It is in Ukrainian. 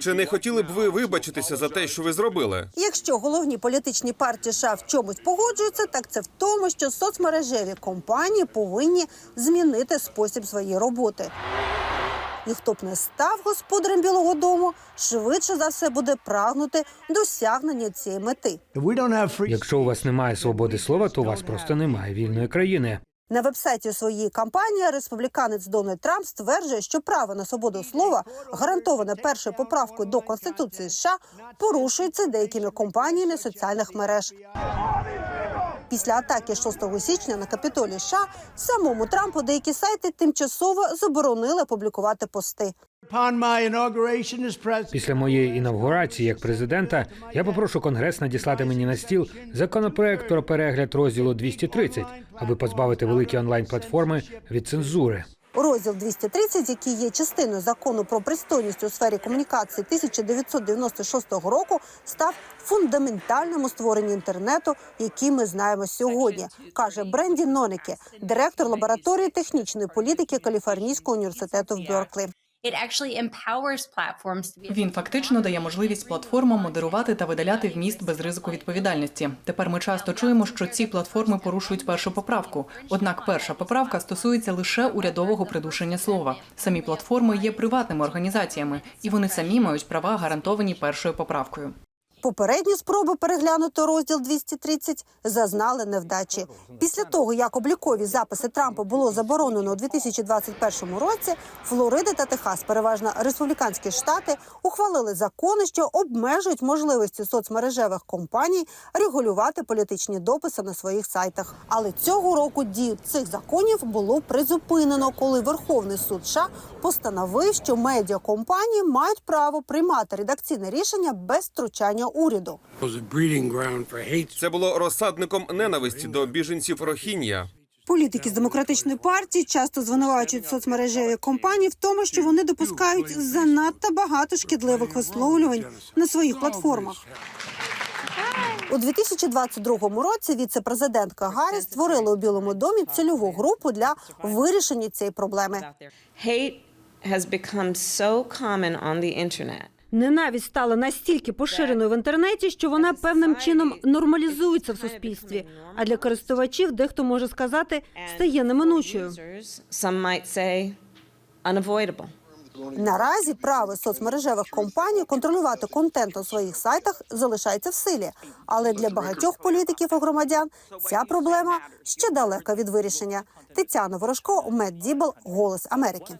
Чи не хотіли б ви вибачитися за те, що ви зробили? Якщо головні політичні партії США в чомусь погоджуються, так це в тому, що соцмережеві компанії повинні змінити спосіб своєї роботи. І хто б не став господарем Білого Дому, швидше за все буде прагнути досягнення цієї мети. Якщо у вас немає свободи слова, то у вас просто немає вільної країни. На вебсайті своєї кампанії республіканець Дональд Трамп стверджує, що право на свободу слова, гарантоване першою поправкою до конституції США, порушується деякими компаніями соціальних мереж. Після атаки 6 січня на капітолій США самому Трампу деякі сайти тимчасово заборонили публікувати пости. Після моєї інавгурації як президента я попрошу конгрес надіслати мені на стіл законопроект про перегляд розділу 230, аби позбавити великі онлайн-платформи від цензури. Розділ 230, який є частиною закону про пристойність у сфері комунікації 1996 року, став фундаментальним у створенні інтернету, який ми знаємо сьогодні, каже Бренді Нонеке, директор лабораторії технічної політики Каліфорнійського університету в Берклі. Він фактично дає можливість платформам модерувати та видаляти вміст без ризику відповідальності. Тепер ми часто чуємо, що ці платформи порушують першу поправку. Однак перша поправка стосується лише урядового придушення слова. Самі платформи є приватними організаціями, і вони самі мають права гарантовані першою поправкою. Попередні спроби переглянути розділ 230 зазнали невдачі. Після того, як облікові записи Трампа було заборонено у 2021 році, Флорида та Техас, переважно республіканські штати, ухвалили закони, що обмежують можливості соцмережевих компаній регулювати політичні дописи на своїх сайтах. Але цього року дію цих законів було призупинено, коли Верховний суд США постановив, що медіакомпанії мають право приймати редакційне рішення без втручання уряду. was a breeding ground for hate Це було розсадником ненависті до біженців Рохін'я. Політики з демократичної партії часто звинувачують соцмережеві компанії в тому, що вони допускають занадто багато шкідливих висловлювань на своїх платформах. У 2022 році віце-президентка Гарріс створила у Білому домі цільову групу для вирішення цієї проблеми. Hate has become so common on the internet. Ненависть стала настільки поширеною в інтернеті, що вона певним чином нормалізується в суспільстві. А для користувачів дехто може сказати, стає неминучою. Наразі право соцмережевих компаній контролювати контент на своїх сайтах залишається в силі, але для багатьох політиків і громадян ця проблема ще далека від вирішення. Тетяна Ворожко, Мед Дібл, Голос Америки.